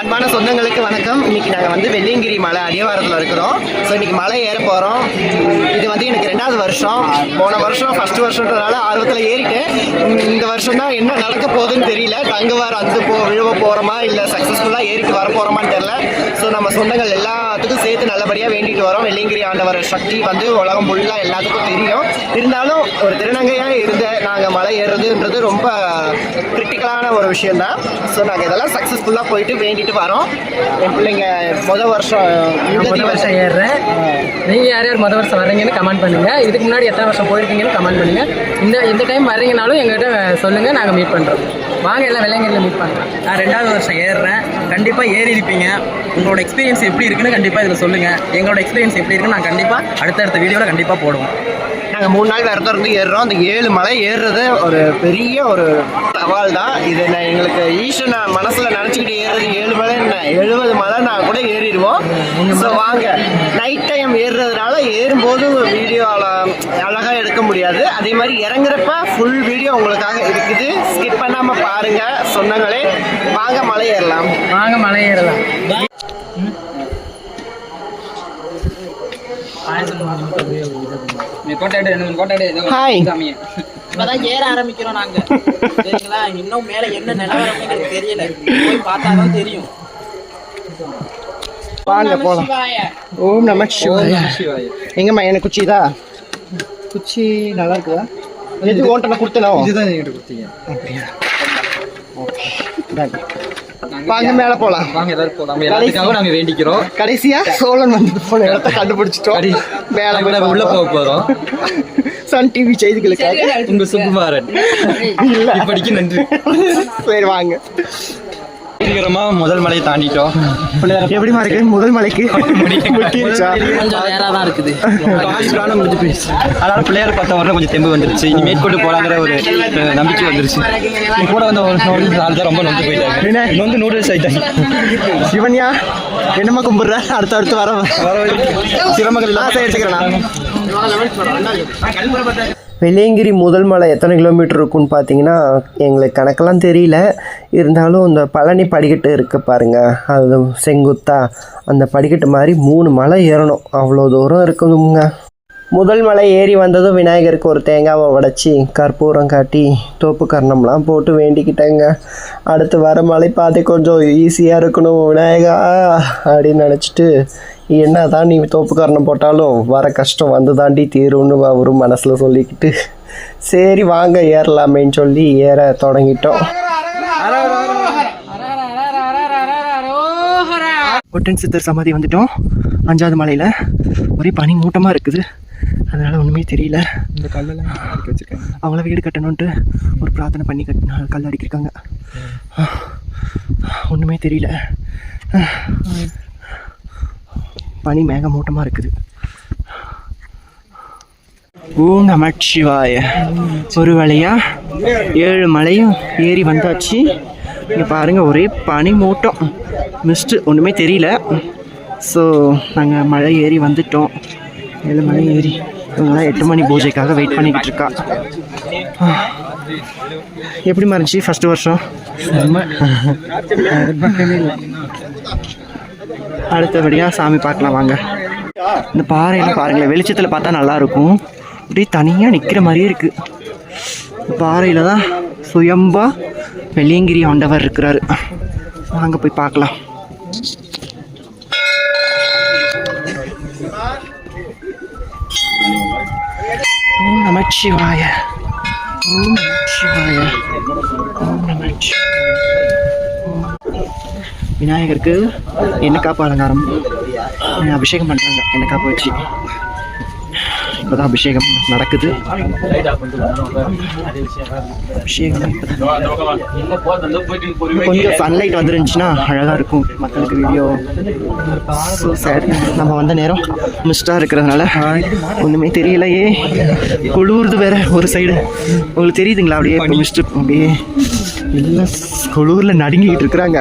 அன்பான சொந்தங்களுக்கு வணக்கம். இன்னைக்கு நாங்கள் வந்து வெள்ளியங்கிரி மலை அடிவாரத்தில் இருக்கிறோம். ஸோ இன்னைக்கு மலை ஏற போகிறோம் இது வந்து எனக்கு ரெண்டாவது வருஷம். போன வருஷம் ஃபர்ஸ்ட் வருஷன்றதுனால ஆர்வத்தில் ஏறிட்டேன். இந்த வருஷம் தான் என்ன நடக்க போகுதுன்னு தெரியல. தங்குவார் அது போ விழுவ போகிறோமா இல்லை சக்ஸஸ்ஃபுல்லாக ஏறிட்டு வர போகிறோமான்னு தெரில ஸோ நம்ம சொந்தங்கள் எல்லாம் எல்லாத்துக்கும் சேர்த்து நல்லபடியாக வேண்டிட்டு வரோம். வெள்ளியங்கிரி ஆண்டவர் சக்தி வந்து உலகம் ஃபுல்லாக எல்லாத்துக்கும் தெரியும். இருந்தாலும் ஒரு திருநங்கையாக இருந்த நாங்கள் மலை ஏறுறதுன்றது ரொம்ப கிரிட்டிக்கலான ஒரு விஷயம் தான் ஸோ நாங்கள் இதெல்லாம் சக்ஸஸ்ஃபுல்லாக போயிட்டு வேண்டிட்டு வரோம். என் பிள்ளைங்க முதல் வருஷம் யுகதி முத வருஷம் ஏறுறேன். நீங்க யார் யார் முத வருஷம் வர்றீங்கன்னு கமெண்ட் பண்ணுங்க. இதுக்கு முன்னாடி எத்தனை வருஷம் போயிருக்கீங்கன்னு கமெண்ட் பண்ணுங்க. இந்த இந்த டைம் வர்றீங்கனாலும் எங்ககிட்ட சொல்லுங்க. நாங்க மீட் பண்றோம். வாங்க எல்லாம் வெள்ளையங்கிரியில் மீட் பண்ணுறேன் நான் ரெண்டாவது வருஷம் ஏறுறேன். கண்டிப்பாக ஏறி இருப்பீங்க உங்களோட எக்ஸ்பீரியன்ஸ் எப்படி இருக்குன்னு கண்டிப்பாக இதில் சொல்லுங்கள் எங்களோட எக்ஸ்பீரியன்ஸ் எப்படி இருக்குன்னு நான் கண்டிப்பாக அடுத்தடுத்த வீடியோவில் கண்டிப்பாக போடுவோம். நாங்கள் மூணு நாள் விரதம் இருந்து ஏறுறோம். அந்த ஏழு மலை ஏறுறது ஒரு பெரிய ஒரு சவால் தான். இது நான் எங்களுக்கு ஈஸ்வரனை மனசில் நினச்சிக்கிட்டு ஏறுறது ஏழு மலை என்ன? எழுபது மலை நான் கூட ஏறிடுவோம். ஸோ வாங்க நைட் டைம் ஏறுறதுனால ஏறும்போது வீடியோ அழகாக எடுக்க முடியாது. அதே மாதிரி இறங்குறப்ப ஃபுல் வீடியோ உங்களுக்காக இருக்குது. ஸ்கிப் பண்ணாமல் பாருங்கள் சொந்தங்களே வாங்க மலை ஏறலாம். வாங்க மலை ஏறலாம். ஹாய் இப்பதான் ஏற ஆரம்பிக்கிறோம் நாங்க. சரிங்களா? இன்னும் மேல என்ன நிலவரம் எங்களுக்கு தெரியல. போய் பார்த்தாதான் தெரியும். வாங்க சிவாய. ஓம் நம சிவாய. எங்கம்மா எனக்கு குச்சி இதா? குச்சி நல்லா இருக்குதா? எது ஓன்ட்ட கொடுத்தனோ? இதுதான் என்கிட்ட கொடுத்தீங்க. அப்படியா? Okay. வாங்க மேல போலாம். வாங்க எல்லாரும் போகலாம் எல்லாத்துக்காகவும் நாங்கள் வேண்டிக்கிறோம். கடைசியா சோழன் வந்து போன இடத்த கண்டுபிடிச்சிட்டோம். மேல நாங்க உள்ள போக போகிறோம் சன் டிவி செய்திகளுக்காக. உங்க சுகுமாரன். இப்படிக்கு நன்றி. சரி வாங்க. சீக்கிரமாக முதல் மலையை தாண்டிட்டோம். எப்படிமா இருக்கு? முதல் மலைக்கு முட்டிருச்சா கொஞ்சம் நேரா தான் இருக்குது. முடிஞ்சு போயிடுச்சு. அதனால பிள்ளையார் பார்த்த உடனே கொஞ்சம் தெம்பு வந்துருச்சு. இனி மேற்கொண்டு போலாங்கிற ஒரு நம்பிக்கை வந்துருச்சு. என் கூட வந்த ஒரு நாள் தான் ரொம்ப நொந்து போயிட்டாங்க. நொந்து நூடுல்ஸ் ஆயிட்டாங்க சிவன்யா என்னம்மா கும்பிடுற? அடுத்து அடுத்து வர சிரமங்கள் ஆ, எல்லாம் எடுத்துக்கிறேன் வெள்ளையங்கிரி முதல் மலை எத்தனை கிலோமீட்டர் இருக்குன்னு பார்த்தீங்கன்னா எங்களுக்கு கணக்கெல்லாம் தெரியல. இருந்தாலும் இந்த பழனி படிக்கட்டு இருக்குது பாருங்கள் அது செங்குத்தா. அந்த படிக்கட்டு மாதிரி மூணு மலை ஏறணும். அவ்வளோ தூரம் இருக்குதுங்க. முதல் மலை ஏறி வந்ததும் விநாயகருக்கு ஒரு தேங்காவை உடச்சி கற்பூரம் காட்டி தோப்பு கர்ணம்லாம் போட்டு வேண்டிக்கிட்டேங்க. அடுத்து வர மலை பார்த்து கொஞ்சம் ஈஸியாக இருக்கணும் விநாயகா அப்படின்னு நினச்சிட்டு என்ன தான் நீ தோப்பு கர்ணம் போட்டாலும் வர கஷ்டம் வந்து தாண்டி தீரும்னு அவரும் மனசில் சொல்லிக்கிட்டு சரி வாங்க ஏறலாமேன்னு சொல்லி ஏற தொடங்கிட்டோம். ஒட்டன் சித்தர் சமாதி வந்துட்டோம். அஞ்சாவது மலையில் ஒரே பனி மூட்டமாக இருக்குது. அதனால் ஒன்றுமே தெரியல. இந்த கல்லெல்லாம் அடிக்க வச்சிருக்காங்க? அவங்கள வீடு கட்டணுன்ட்டு ஒரு பிரார்த்தனை பண்ணி கட் கல் அடிக்கிருக்காங்க. ஒன்றுமே தெரியல. பனி மேகமூட்டமாக இருக்குது. ஓம் நம சிவாய. ஒரு வழியா ஏழு மலையும் ஏறி வந்தாச்சு. இங்கே பாருங்கள் ஒரே பனி மூட்டம். மிஸ்ட்டு ஒன்றுமே தெரியல. ஸோ நாங்கள் மழை ஏறி வந்துட்டோம். ஏழு மலை ஏறி இவங்களாம் எட்டு மணி பூஜைக்காக வெயிட் பண்ணிக்கிட்டு இருக்கா. எப்படி இருந்துச்சு ஃபஸ்ட்டு வருஷம்? அடுத்தபடியாக சாமி பார்க்கலாம் வாங்க. இந்த பாறையெல்லாம் பாருங்களேன் வெளிச்சத்தில் பார்த்தா நல்லா இருக்கும் அப்படியே தனியாக நிற்கிற மாதிரியே இருக்குது பாறையில் தான் சுயம்பா வெள்ளியங்கிரி ஆண்டவர் இருக்கிறாரு. வாங்க போய் பார்க்கலாம். சிவாய. ஓம் நம சிவாய. ஓம் நம விநாயகருக்கு எண்ணெய் காப்பு அலங்காரம். அபிஷேகம் பண்ணுறாங்க எண்ணெய் காப்பு வச்சு இப்போதான் அபிஷேகம் நடக்குது அபிஷேகம். கொஞ்சம் சன்லைட் வந்துருந்துச்சுன்னா அழகாக இருக்கும் மக்களுக்கு வீடியோ ஸோ சார் நம்ம வந்த நேரம் மிஸ்டாக இருக்கிறதுனால ஒன்றுமே தெரியலையே குளிர்து வேற ஒரு சைடு உங்களுக்கு தெரியுதுங்களா அப்படியே மிஸ்ட் அப்படியே எல்லாம் குளூரில் நடுங்கிக்கிட்டு இருக்கிறாங்க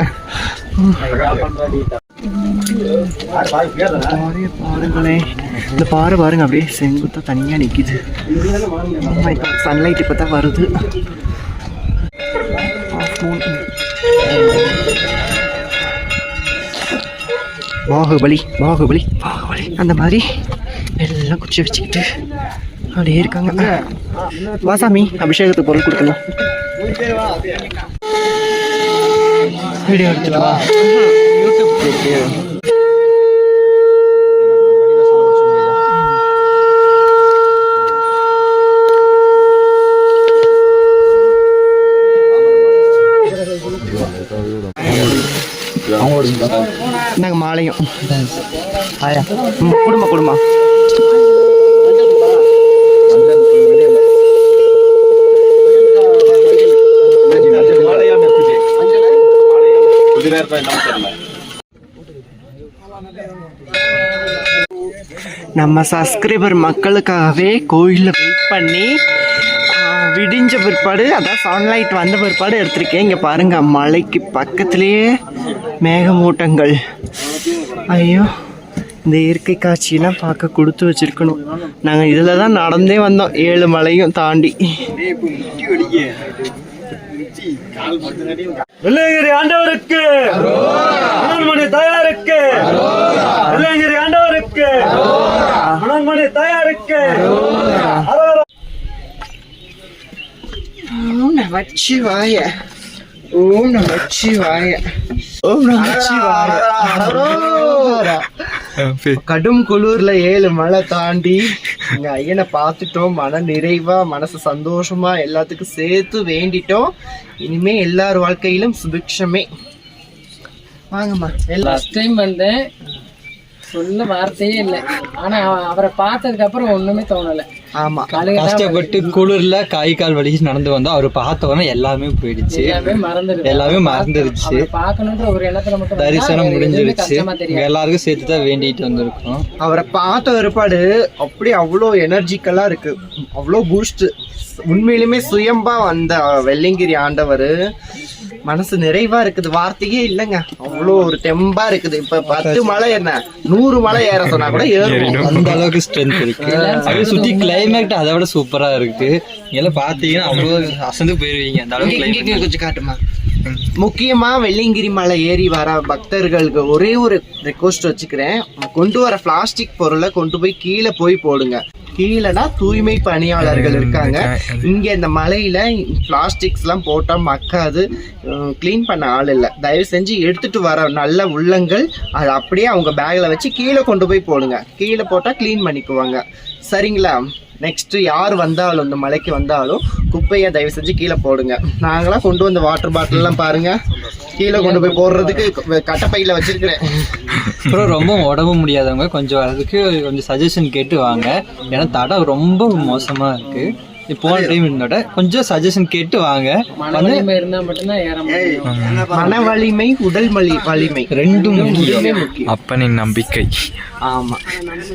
பாறையை பாருங்களேன் இந்த பாறை பாருங்க அப்படியே செங்குத்தா தனியாக நிற்கிது சன்லைட் இப்போ தான் வருது பாகுபலி பாகுபலி பாகுபலி அந்த மாதிரி எல்லாம் குச்சி வச்சுக்கிட்டு அப்படியே இருக்காங்க வாசாமி அபிஷேகத்துக்கு பொருள் கொடுக்கலாம் வீடியோ எடுத்துக்கலாம் யூடியூப் மாலையும். ஆயா ம், குடும்பம் நம்ம சப்ஸ்கிரைபர் மக்களுக்காகவே கோயிலில் வெயிட் பண்ணி விடிஞ்ச பிற்பாடு அதான் சன்லைட் வந்த பிற்பாடு எடுத்திருக்கேன். இங்கே பாருங்க மலைக்கு பக்கத்துலேயே மேகமூட்டங்கள். ஐயோ இந்த இயற்கை காட்சியெல்லாம் பார்க்க கொடுத்து வச்சிருக்கணும். நாங்கள் இதில் தான் நடந்தே வந்தோம் ஏழு மலையும் தாண்டி. வெள்ளையங்கிரி ஆண்டவருக்கு மனோன்மணி தாயாருக்கு வெள்ளையங்கிரி ஆண்டவருக்கு மனோன்மணி தாயாருக்கு ஓம் நமச்சிவாய ஓம் நமச்சிவாய ஓம் நமச்சிவாய கடும் குளிர்ல ஏழு மலை தாண்டி இங்க ஐயனை பார்த்துட்டோம். மன நிறைவா மனசு சந்தோஷமா எல்லாத்துக்கும் சேர்த்து வேண்டிட்டோம். இனிமே எல்லார் வாழ்க்கையிலும் சுபிக்ஷமே. வாங்கம்மா லாஸ்ட் டைம் வந்தேன். சொல்ல வார்த்தையே இல்லை. ஆனா அவ- அவரை பார்த்ததுக்கு அப்புறம் ஒண்ணுமே தோணல. ஆமா. கஷ்டப்பட்டு குளிர்ல கை கால் வலிச்சு நடந்து வந்தோம் அவர் பார்த்த உடனே எல்லாமே போயிடுச்சு. எல்லாமே மறந்துருச்சு அவரை பார்க்கணுன்ற ஒரு எண்ணத்துல மட்டும் வந்தா தரிசனம் முடிஞ்சிருச்சு எல்லாருக்கும் சேர்த்து தான் வேண்டிட்டு வந்திருக்கோம். அவரை பார்த்த ஒருபாடு அப்படி அவ்வளோ எனர்ஜிக்கலா இருக்கு. அவ்வளோ பூஸ்ட் உண்மையிலுமே சுயம்பா வந்த வெள்ளைங்கிரி ஆண்டவர். மனசு நிறைவா இருக்குது. வார்த்தையே இல்லைங்க. அவ்வளோ ஒரு தெம்பா இருக்குது. இப்ப பத்து மலை என்ன? நூறு மலை ஏற சொன்னா கூட ஏறும் அந்த அளவுக்கு ஸ்ட்ரென்த் இருக்கு. அப்படியே சுத்தி கிளைமேட் அதை விட சூப்பரா இருக்கு. நீங்க எல்லாம் பாத்தீங்கன்னா அவ்வளவு அசந்து போயிருவீங்க. அந்த அளவுக்கு. கொஞ்சம் காட்டுமா? முக்கியமா வெள்ளியங்கிரி மலை ஏறி வர பக்தர்களுக்கு ஒரே ஒரு ரெக்வஸ்ட் வச்சுக்கிறேன். கொண்டு வர பிளாஸ்டிக் பொருளை கொண்டு போய் கீழே போய் போடுங்க. கீழேனா தூய்மை பணியாளர்கள் இருக்காங்க. இங்க இந்த மலையில பிளாஸ்டிக்ஸ் எல்லாம் போட்டா மக்காது. க்ளீன் பண்ண ஆள் இல்லை. தயவு செஞ்சு எடுத்துட்டு வர நல்ல உள்ளங்கள் அதை அப்படியே அவங்க பேக்ல வச்சு கீழே கொண்டு போய் போடுங்க. கீழே போட்டா க்ளீன் பண்ணிக்குவாங்க. சரிங்களா? நெக்ஸ்ட்டு யார் வந்தாலும் இந்த மலைக்கு வந்தாலும் குப்பையை தயவு செஞ்சு கீழே போடுங்க. நாங்களாம் கொண்டு வந்த வாட்டர் பாட்டில் பாருங்கள் பாருங்க. கீழே கொண்டு போய் போடுறதுக்கு கட்டப்பையில் கட்டப்பையில வச்சிருக்கிறேன். அப்புறம் ரொம்ப உடம்பு முடியாதவங்க கொஞ்சம் அதுக்கு கொஞ்சம் சஜஷன் கேட்டு வாங்க. ஏன்னா தடம் ரொம்ப மோசமாக இருக்குது போன டைம் இருந்தோட கொஞ்சம் சஜஷன் கேட்டு வாங்க. மன வலிமை உடல் வலி வலிமை. ரெண்டும் முக்கியம். அப்பனின் நம்பிக்கை. ஆமா.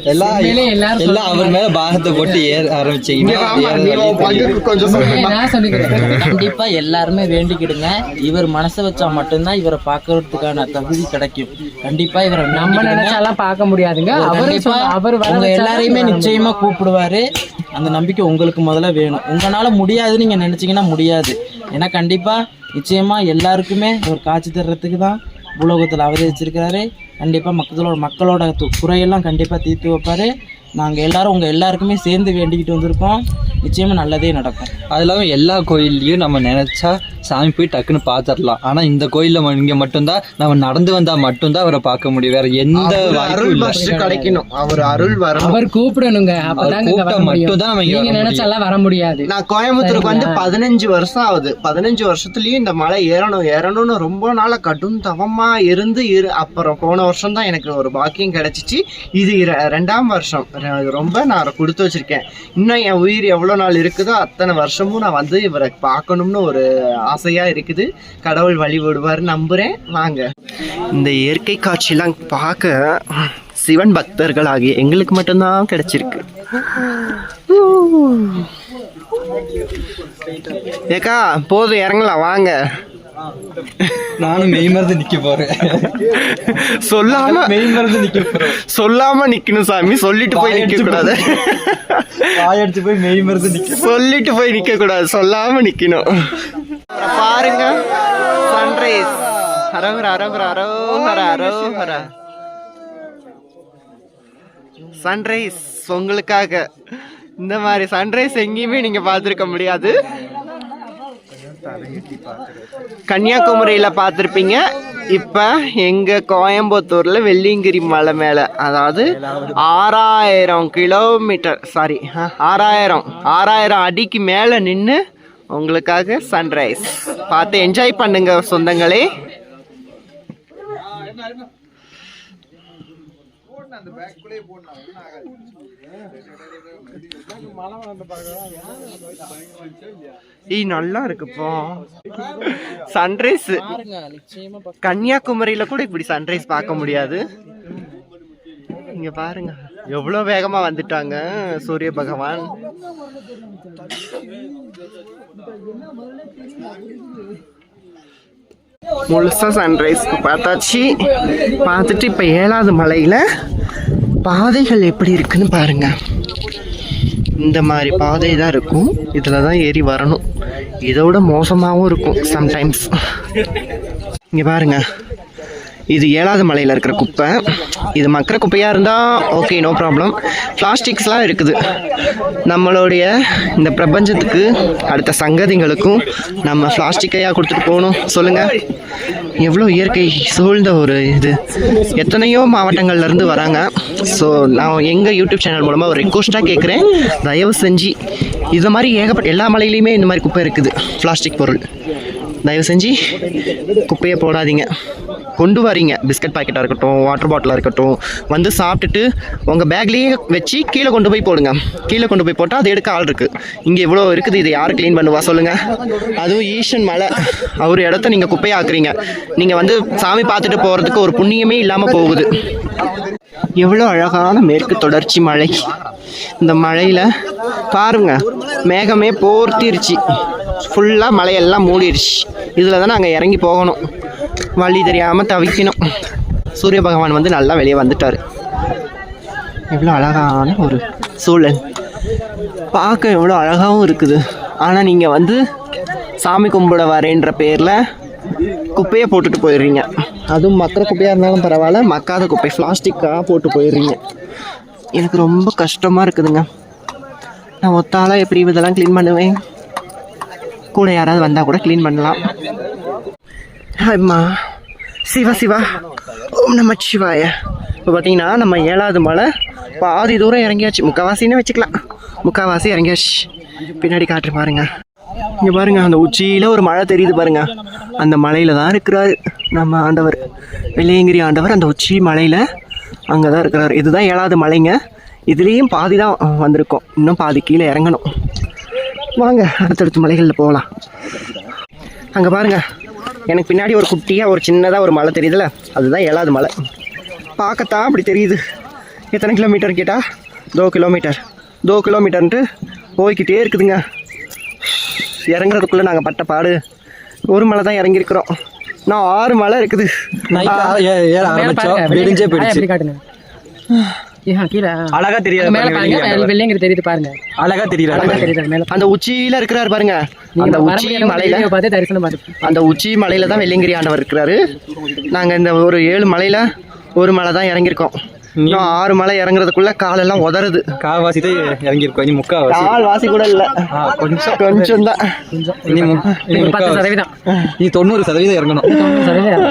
எல்லாம் எல்லாம் அவர் மேல பாகத்தை போட்டு ஏற ஆரம்பிச்சீங்கன்னா கண்டிப்பா எல்லாருமே வேண்டிக்கிடுங்க. இவர் மனசை வச்சா மட்டும்தான் இவரை பார்க்கறதுக்கான தகுதி கிடைக்கும். கண்டிப்பா இவரை நம்ம. நினைச்சாலாம் பார்க்க முடியாதுங்க. அவர் எல்லாரையுமே. நிச்சயமா கூப்பிடுவாரு. அந்த நம்பிக்கை உங்களுக்கு முதல்ல வேணும். உங்களால் முடியாதுன்னு நீங்கள் நினச்சிங்கன்னா முடியாது. ஏன்னா கண்டிப்பாக நிச்சயமாக எல்லாருக்குமே ஒரு காட்சி தர்றதுக்கு தான் உலோகத்தில் அவதரிச்சிருக்கிறாரு கண்டிப்பாக மக்களோட மக்களோட து- குறையெல்லாம் கண்டிப்பாக தீர்த்து வைப்பார். நாங்கள் எல்லோரும் உங்கள் எல்லாருக்குமே சேர்ந்து வேண்டிக்கிட்டு வந்திருக்கோம். நிச்சயமா நல்லதே நடக்கும். அது இல்லாம எல்லா கோயில்லையும் நம்ம நினைச்சா சாமி போய் டக்குன்னு பார்த்துடலாம் ஆனா இந்த கோயில்ல இங்க மட்டும்தான் நம்ம நடந்து வந்தா மட்டும்தான் அவரை பார்க்க முடியும். வேற எந்த அருள் கிடைக்கணும். அவர் அருள் வரணும் அவர் கூப்பிடணுங்க. வர கூப்பிட்டா முடியும். மட்டும்தான் நம்ம இங்க நீங்க வர நினைச்சாலாம் வர முடியாது. நான் கோயம்புத்தூருக்கு வந்து பதினஞ்சு வருஷம் ஆகுது. பதினஞ்சு வருஷத்துலயும் இந்த மலை ஏறணும் ஏறணும்னு ரொம்ப நாளா கடும் தவமா இருந்து இரு அப்புறம் போன வருஷம் தான் எனக்கு ஒரு பாக்கியம் கிடைச்சிச்சு. இது ரெண்டாம் வருஷம். ரொம்ப நான் கொடுத்து வச்சிருக்கேன். இன்னும் என் உயிர் எவ்வளோ நாள் இருக்குதோ அத்தனை வருஷமும் நான் வந்து இவரை பார்க்கணும்னு ஒரு ஆசையாக இருக்குது. கடவுள் வழி விடுவார் வாங்க. இந்த இயற்கை காட்சியெலாம் பார்க்க சிவன் பக்தர்கள் ஆகிய எங்களுக்கு மட்டும்தான் கிடைச்சிருக்கு. ஏக்கா போதும் இறங்கலாம். வாங்க. நானும் மெய் மருந்து நிக்க போறேன். சொல்லாம மெய் மருந்து நிக்க போறேன். சொல்லாம நிக்கணும் சாமி. சொல்லிட்டு போய் நிக்க கூடாது. வாயடிச்சு போய் மெய் மருந்து நிக்க சொல்லிட்டு போய் நிக்க கூடாது. சொல்லாம நிக்கணும். பாருங்க. சன்ரைஸ் அரவர அரவர அரோஹர அரோஹர சன்ரைஸ் உங்களுக்காக. இந்த மாதிரி சன்ரைஸ் எங்கேயுமே நீங்க பார்த்துருக்க முடியாது. கன்னியாகுமரியில் பார்த்துருப்பீங்க. இப்போ எங்கள் கோயம்புத்தூரில் வெள்ளியங்கிரி மலை மேலே அதாவது ஆறாயிரம் கிலோமீட்டர் சாரி ஆறாயிரம் ஆறாயிரம் அடிக்கு மேலே நின்று உங்களுக்காக சன்ரைஸ் பார்த்து என்ஜாய் பண்ணுங்க சொந்தங்களே. ஏய் நல்லா இருக்குப்பா. சன்ரைஸ் கன்னியாகுமரியில கூட இப்படி சன்ரைஸ் பார்க்க முடியாது. இங்க பாருங்க எவ்வளவு வேகமா வந்துட்டாங்க சூரிய பகவான். முழுசா சன்ரைஸ் பார்த்தாச்சு. பார்த்துட்டு இப்ப ஏழாவது மலையில பாதைகள் எப்படி இருக்குன்னு பாருங்க. இந்த மாதிரி பாதை தான் இருக்கும். இதில் தான் ஏறி வரணும். இதோட மோசமாகவும் இருக்கும் சம்டைம்ஸ் இங்கே பாருங்க. இது ஏழாவது மலையில் இருக்கிற குப்பை. இது மக்கிற குப்பையாக இருந்தால் ஓகே நோ ப்ராப்ளம் பிளாஸ்டிக்ஸ்லாம் இருக்குது. நம்மளுடைய இந்த பிரபஞ்சத்துக்கு அடுத்த சங்கதிகளுக்கும் நம்ம பிளாஸ்டிக்கையாக கொடுத்துட்டு போகணும். சொல்லுங்கள் எவ்வளோ இயற்கை சூழ்ந்த ஒரு இது. எத்தனையோ மாவட்டங்கள்லேருந்து வராங்க. ஸோ நான் எங்கள் யூடியூப் சேனல் மூலமாக ஒரு ரெக்வஸ்ட்டாக கேட்குறேன் தயவு செஞ்சு இது மாதிரி ஏகப்பட்ட எல்லா மலையிலையுமே இந்த மாதிரி குப்பை இருக்குது. பிளாஸ்டிக் பொருள். தயவு செஞ்சு குப்பையை போடாதீங்க. கொண்டு வரீங்க. பிஸ்கட் பாக்கெட்டாக இருக்கட்டும் வாட்டர் பாட்டிலாக இருக்கட்டும். வந்து சாப்பிட்டுட்டு உங்கள் பேக்லேயே வச்சு கீழே கொண்டு போய் போடுங்க. கீழே கொண்டு போய் போட்டால் அது எடுக்க ஆள் இருக்குது இங்கே இவ்வளோ இருக்குது இதை யார் க்ளீன் பண்ணுவா சொல்லுங்கள் அதுவும் ஈஷன் மலை. அவர் இடத்த நீங்கள் குப்பையாக்குறீங்க. நீங்கள் வந்து சாமி பார்த்துட்டு போகிறதுக்கு ஒரு புண்ணியமே இல்லாமல் போகுது. எவ்வளோ அழகான மேற்கு தொடர்ச்சி மழை இந்த மழையில் பாருங்க மேகமே போர்த்திருச்சு. ஃபுல்லாக மலையெல்லாம் மூடிடுச்சு இதில் தான் நாங்கள் இறங்கி போகணும். வழி தெரியாமல் தவிக்கணும். சூரிய பகவான் வந்து நல்லா வெளியே வந்துட்டார். எவ்வளோ அழகான ஒரு சூழல். பார்க்க எவ்வளோ அழகாகவும் இருக்குது. ஆனால் நீங்கள் வந்து சாமி கும்பிட வரேன்ற பேரில் குப்பையை போட்டுட்டு போயிடுறீங்க. அதுவும் மக்கிற குப்பையாக இருந்தாலும் பரவாயில்ல மக்காத குப்பை பிளாஸ்டிக்காக போட்டு போயிடுறீங்க. எனக்கு ரொம்ப கஷ்டமாக இருக்குதுங்க. நான் ஒத்தால எப்படி இதெல்லாம் க்ளீன் பண்ணுவேன்? கூட யாராவது வந்தால் கூட க்ளீன் பண்ணலாம். ஹம்மா சிவா சிவா. ஓம் நம்ம சிவாய. இப்போ பார்த்தீங்கன்னா நம்ம ஏழாவது மலை பாதி தூரம் இறங்கியாச்சு. முக்கால்வாசின்னு வச்சுக்கலாம். முக்கால்வாசி இறங்கியாச்சு. பின்னாடி காட்டுற பாருங்க. இங்கே பாருங்க அந்த உச்சியில் ஒரு மழை தெரியுது பாருங்க. அந்த மலையில தான் இருக்கிறாரு நம்ம ஆண்டவர். வெள்ளையங்கிரி ஆண்டவர் அந்த உச்சி மலையில் அங்கே தான் இருக்கிறார். இதுதான் ஏழாவது மலைங்க. இதுலேயும் பாதி தான் வந்திருக்கோம். இன்னும் பாதி கீழே இறங்கணும். வாங்க அடுத்தடுத்த மலைகளில் போகலாம். அங்கே பாருங்கள் எனக்கு பின்னாடி ஒரு குட்டியாக ஒரு சின்னதாக ஒரு மலை தெரியுதுல்ல அதுதான் ஏழாவது மலை. பார்க்கத்தான் அப்படி தெரியுது. எத்தனை கிலோமீட்டர் கேட்டால் தோ கிலோமீட்டர் தோ கிலோமீட்டர்ன்ட்டு போய்க்கிட்டே இருக்குதுங்க. இறங்குறதுக்குள்ளே நாங்கள் பட்ட பாடு. ஒரு மலை தான் இறங்கியிருக்கிறோம். நான் ஆறு மலை இருக்குது. விடிஞ்சே போயிடுச்சு. அழகா தெரியாது மேல பாருங்க வெள்ளை- வெள்ளையங்கிரி தெரியுது பாருங்க. அழகா தெரியல அழகா தெரியுது அது மேல. அந்த உச்சியில் இருக்கிறாரு பாருங்க. அந்த உச்சி மலையில் பார்த்து தரிசனம் பார்த்து அந்த உச்சி மலையில தான் வெள்ளியங்கிரி ஆண்டவர் இருக்கிறாரு. நாங்கள் இந்த ஒரு ஏழு மலையில ஒரு மலை தான் இறங்கியிருக்கோம். இன்னும் ஆறு மலை இறங்குறதுக்குள்ள காலெல்லாம் உதறுது. காவாசி தான் இறங்கியிருக்கோம். இனி முக்காவாசி கால் வாசி கூட இல்லை. கொஞ்சம். கொஞ்சம். தான் இனி இனி பத்து. சதவீதம். நீ தொண்ணூறு சதவீதம் இறங்கணும். தொண்ணூறு சதவீதம்.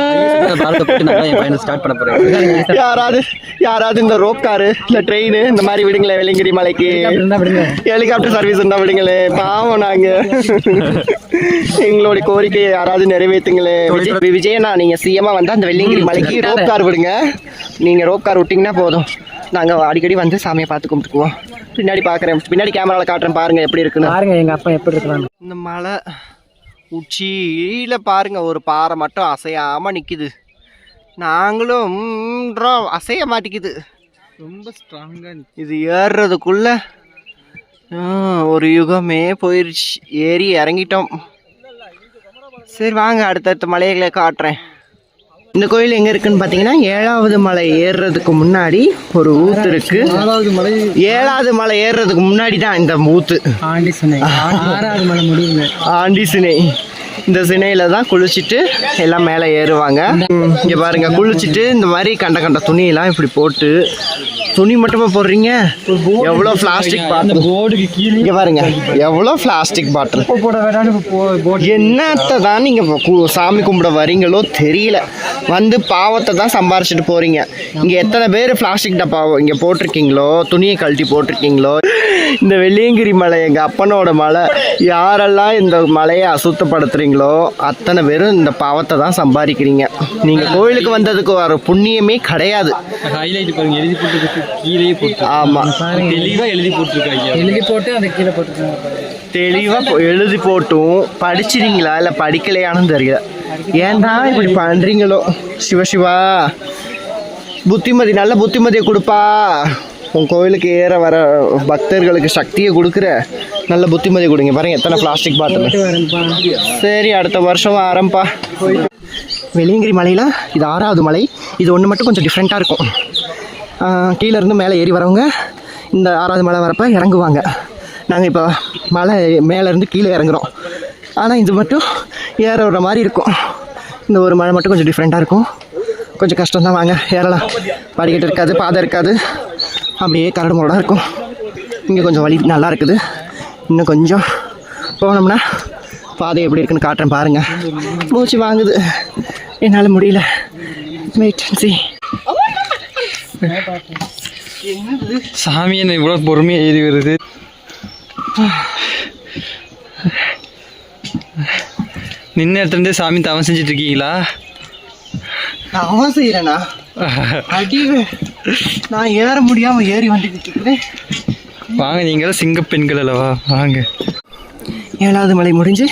பாரத்தை போட்டு நான் என் பையனை ஸ்டார்ட் பண்ண போறேன். யாராவது யாராவது இந்த ரோப் காரு இந்த ட்ரெயின் இந்த மாதிரி விடுங்களேன் வெள்ளியங்கிரி மலைக்கு. ஹெலிகாப்டர் சர்வீஸ் இருந்தா விடுங்களே பாவம் நாங்க. எங்களுடைய கோரிக்கையை யாராவது நிறைவேற்றுங்களே. விஜய் விஜயண்ணா நீங்க சிஎம்மா வந்து அந்த வெள்ளியங்கிரி மலைக்கு ரோப் கார் விடுங்க. நீங்க ரோப் கார் விட்டீங்கன்னா போதும். நாங்க அடிக்கடி வந்து சாமியை பார்த்து கும்பிட்டுக்குவோம். பின்னாடி பார்க்குறேன் பின்னாடி கேமராவில் காட்டுறேன். பாருங்க எப்படி இருக்குன்னு. பாருங்க எங்க அப்பா எப்படி இருக்கிறாங்க இந்த மலை உச்சியில பாருங்க ஒரு பாறை மட்டும் அசையாம நிக்குது. நாங்களும் அசைய மாட்டேங்குது ரொம்ப ஸ்ட்ராங்கா இது ஏறுறதுக்குள்ள ஒரு யுகமே போயிருச்சு. ஏறி இறங்கிட்டோம். சரி வாங்க அடுத்தடுத்த மலைகளை காட்டுறேன். இந்த கோயில் எங்க இருக்குன்னு பார்த்தீங்கன்னா ஏழாவது மலை ஏறுறதுக்கு முன்னாடி ஒரு ஊத்து இருக்கு. நாலாவது மலை ஏழாவது மலை ஏறுறதுக்கு முன்னாடி தான் இந்த ஊத்து. ஆண்டி சொன்னேன் ஆறாவது மலை முடியுங்க. ஆண்டிசினை. இந்த சினையில் தான் குளிச்சுட்டு எல்லாம் மேலே ஏறுவாங்க. இங்கே பாருங்க குளிச்சுட்டு இந்த மாதிரி கண்ட கண்ட துணியெல்லாம் இப்படி போட்டு துணி மட்டுமா போடுறீங்க? எவ்வளோ பிளாஸ்டிக் பாட்டில் இங்கே பாருங்க எவ்வளோ பிளாஸ்டிக் பாட்டில் என்னத்தை தான் நீங்கள் சாமி கும்பிட வரீங்களோ தெரியல. வந்து பாவத்தை தான் சம்பாரிச்சிட்டு போகிறீங்க இங்கே எத்தனை பேர் பிளாஸ்டிக் டப்பா இங்கே போட்டிருக்கீங்களோ? துணியை கழட்டி போட்டிருக்கீங்களோ? இந்த வெள்ளியங்கிரி மலை எங்கள் அப்பனோட மலை யாரெல்லாம் இந்த மலையை அசுத்தப்படுத்துறீங்களோ அத்தனை பேரும் இந்த பாவத்தை தான் சம்பாதிக்கிறீங்க. நீங்கள் கோயிலுக்கு வந்ததுக்கு வர புண்ணியமே கிடையாது. ஹைலைட் பாருங்க எழுதி கீழே போட்டு. ஆமாம் தெளிவா எழுதி போட்டிருக்காங்க. எழுதி போட்டு அதை கீழே போட்டுருக்காங்க தெளிவாக எழுதி போட்டும். படிச்சிருங்களா இல்லை படிக்கலையானு தெரியல. ஏன்டா இப்படி பண்ணுறீங்களோ சிவசிவா புத்திமதி நல்ல புத்திமதியை கொடுப்பா. உன் கோயிலுக்கு ஏற வர பக்தர்களுக்கு சக்தியை கொடுக்குற நல்ல புத்திமதி கொடுங்க. பாருங்க எத்தனை பிளாஸ்டிக் பாட்டில் சரி அடுத்த வருஷம் ஆரம்பா வெளியங்கிரி மலையில் இது ஆறாவது மலை. இது ஒன்று மட்டும் கொஞ்சம் டிஃப்ரெண்ட்டாக இருக்கும். கீழேருந்து மேலே ஏறி வரவங்க இந்த ஆறாவது மலை வரப்போ இறங்குவாங்க. நாங்கள் இப்போ மலை மேலேருந்து கீழே இறங்குறோம். ஆனால் இது மட்டும் ஏற விடுற மாதிரி இருக்கும். இந்த ஒரு மலை மட்டும் கொஞ்சம் டிஃப்ரெண்ட்டாக இருக்கும். கொஞ்சம் கஷ்டம் தான் வாங்க ஏறலாம். படிக்கட்டு இருக்காது பாதை இருக்காது. அப்படியே கரடு முரடாக இருக்கும். இங்கே கொஞ்சம் வழி நல்லா இருக்குது. இன்னும் கொஞ்சம் போனோம்னா பாதை எப்படி இருக்குன்னு காட்டுறேன் பாருங்கள் மூச்சு வாங்குது. என்னால் முடியல. வெயிட் சி சாமி என்ன இவ்வளவு பொறுமையா எழுதி வருது. நின்ன இடத்துல இருந்தே சாமி தவம் செஞ்சுட்டு இருக்கீங்களா? நான் அவன் செய்கிறேண்ணா அடி நான் ஏற முடியாமல் ஏறி வந்துக்கிட்டு இருக்கிறேன். வாங்க நீங்களும் சிங்க பெண்கள் அல்லவா? வாங்க. ஏழாவது மலை முடிஞ்சு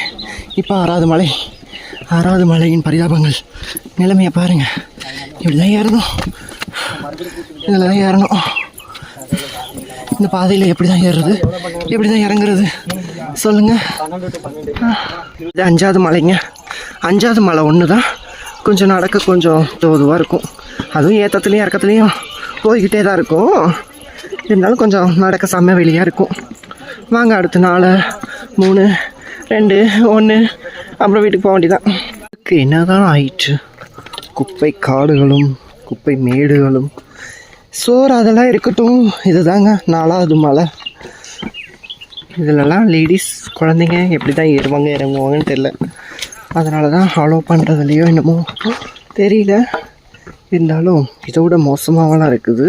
இப்போ ஆறாவது மலை. ஆறாவது மலையின் பரிதாபங்கள். நிலைமையை பாருங்க. இப்படி தான் ஏறணும். இதில் தான் ஏறணும். இந்த பாதையில் எப்படி தான் ஏறுறது? எப்படி தான் இறங்குறது? சொல்லுங்க. இது அஞ்சாவது மலைங்க. அஞ்சாவது மலை ஒன்று தான் கொஞ்சம் நடக்க கொஞ்சம் தோதுவாக இருக்கும். அதுவும் ஏற்றத்துலேயும் இறக்கத்துலேயும் போய்கிட்டே தான் இருக்கும். இருந்தாலும் கொஞ்சம் நடக்க செம்ம வெளியாக இருக்கும். வாங்க அடுத்த நாலு மூணு ரெண்டு ஒன்று அப்புறம் வீட்டுக்கு போக வேண்டியதான் என்னதான் ஆயிடுச்சு குப்பை காடுகளும் குப்பை மேடுகளும். சோறு அதெல்லாம் இருக்கட்டும். இதுதாங்க நாலாவது மலை. இதிலலாம் லேடிஸ் குழந்தைங்க எப்படி தான் ஏறுவாங்க இறங்குவாங்கன்னு தெரில அதனால தான் ஃபாலோ பண்ணுறதுலையோ என்னமோ தெரியல. இருந்தாலும் இதோட மோசமாகலாம் இருக்குது.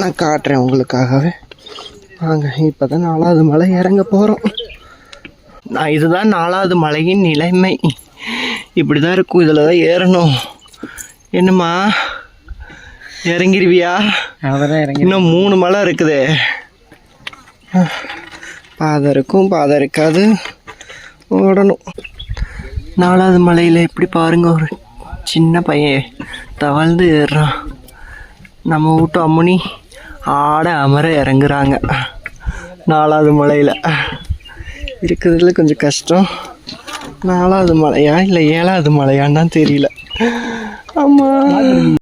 நான் காட்டுறேன் உங்களுக்காகவே. வாங்க இப்போ தான் நாலாவது மலை இறங்க போகிறோம் நான் இதுதான் நாலாவது மலையின் நிலைமை. இப்படி தான் இருக்கும் இதில் தான் ஏறணும். என்னம்மா? இறங்கிருவியா? இன்னும் மூணு மலை இருக்குதே. பாதை இருக்கும் பாதை இருக்காது. ஓடணும். நாலாவது மலையில் எப்படி பாருங்க ஒரு சின்ன பையன் தவழ்ந்து ஏறுறான். நம்ம வீட்டு அம்முனி ஆட அமர இறங்குறாங்க. நாலாவது மலையில். இருக்கிறதுல கொஞ்சம் கஷ்டம். நாலாவது மலையா இல்லை ஏழாவது மலையான்னு தான் தெரியல. ஆமாம்